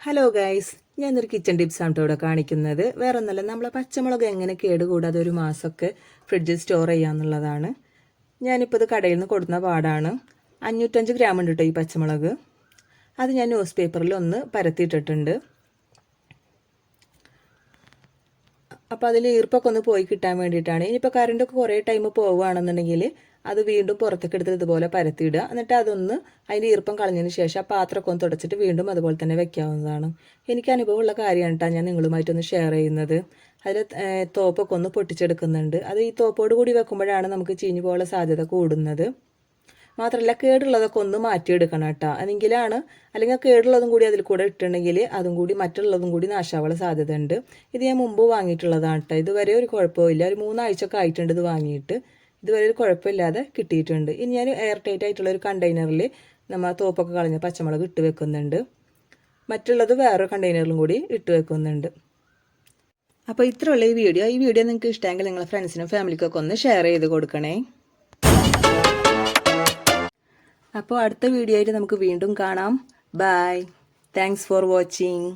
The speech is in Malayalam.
ഹലോ ഗൈസ് ഞാനൊരു കിച്ചൺ ടിപ്സ് ആണ് ഇവിടെ കാണിക്കുന്നത്. വേറെ ഒന്നല്ല നമ്മളെ പച്ചമുളക് എങ്ങനെ കേടുകൂടാതെ ഒരു മാസമൊക്കെ ഫ്രിഡ്ജിൽ സ്റ്റോർ ചെയ്യാന്നുള്ളതാണ് ഞാനിപ്പോൾ ഇത് കടയിൽ നിന്ന് കൊടുക്കുന്ന പാടാണ്. അഞ്ഞൂറ്റഞ്ച് ഗ്രാം ഉണ്ട് കേട്ടോ ഈ പച്ചമുളക്. അത് ഞാൻ ന്യൂസ് പേപ്പറിൽ ഒന്ന് പരത്തിയിട്ടിട്ടുണ്ട്. അപ്പോൾ അതിൽ ഈർപ്പൊക്കെ ഒന്ന് പോയി കിട്ടാൻ വേണ്ടിയിട്ടാണ്. ഇനിയിപ്പോൾ കറണ്ടൊക്കെ കുറേ ടൈം പോവുകയാണെന്നുണ്ടെങ്കിൽ അത് വീണ്ടും പുറത്തേക്ക് എടുത്ത് ഇതുപോലെ പരത്തിയിടുക. എന്നിട്ട് അതൊന്ന് അതിന്റെ ഈർപ്പം കളഞ്ഞതിന് ശേഷം ആ പാത്രമൊക്കെ ഒന്ന് തുടച്ചിട്ട് വീണ്ടും അതുപോലെ തന്നെ വെക്കാവുന്നതാണ്. എനിക്ക് അനുഭവമുള്ള കാര്യമാണ് കേട്ടോ ഞാൻ നിങ്ങളുമായിട്ടൊന്ന് ഷെയർ ചെയ്യുന്നത്. അതിൽ തോപ്പൊക്കെ ഒന്ന് പൊട്ടിച്ചെടുക്കുന്നുണ്ട്. അത് ഈ തോപ്പോട് കൂടി വെക്കുമ്പോഴാണ് നമുക്ക് ചീഞ്ഞു പോകാനുള്ള സാധ്യത കൂടുന്നത്. മാത്രമല്ല കേടുള്ളതൊക്കെ ഒന്ന് മാറ്റിയെടുക്കണം കേട്ടോ. അല്ലെങ്കിലാണ് അല്ലെങ്കിൽ കേടുള്ളതും കൂടി അതിൽ കൂടെ ഇട്ടുണ്ടെങ്കിൽ അതും കൂടി മറ്റുള്ളതും കൂടി നാശാവുള്ള സാധ്യത ഉണ്ട് ഇത് ഞാൻ മുമ്പ് വാങ്ങിയിട്ടുള്ളതാണ് കേട്ടോ. ഇതുവരെ ഒരു കുഴപ്പമില്ല. ഒരു മൂന്നാഴ്ചയൊക്കെ ആയിട്ടുണ്ട് ഇത് വാങ്ങിയിട്ട്. ഇതുവരെ ഒരു കുഴപ്പമില്ലാതെ കിട്ടിയിട്ടുണ്ട്. ഇനി ഞാൻ എയർ ടൈറ്റ് ആയിട്ടുള്ള ഒരു കണ്ടെയ്നറിൽ നമ്മൾ തോപ്പൊക്കെ കളഞ്ഞ പച്ചമുളക് ഇട്ട് വെക്കുന്നുണ്ട്. മറ്റുള്ളത് വേറെ കണ്ടെയ്നറിലും കൂടി ഇട്ട് വെക്കുന്നുണ്ട്. അപ്പോൾ ഇത്രയുള്ള ഈ വീഡിയോ. ഈ വീഡിയോ നിങ്ങൾക്ക് ഇഷ്ടമെങ്കിൽ നിങ്ങളുടെ ഫ്രണ്ട്സിനും ഫാമിലിക്കൊക്കെ ഒന്ന് ഷെയർ ചെയ്ത് കൊടുക്കണേ. അപ്പോൾ അടുത്ത വീഡിയോ ആയിട്ട് നമുക്ക് വീണ്ടും കാണാം. Bye thanks for watching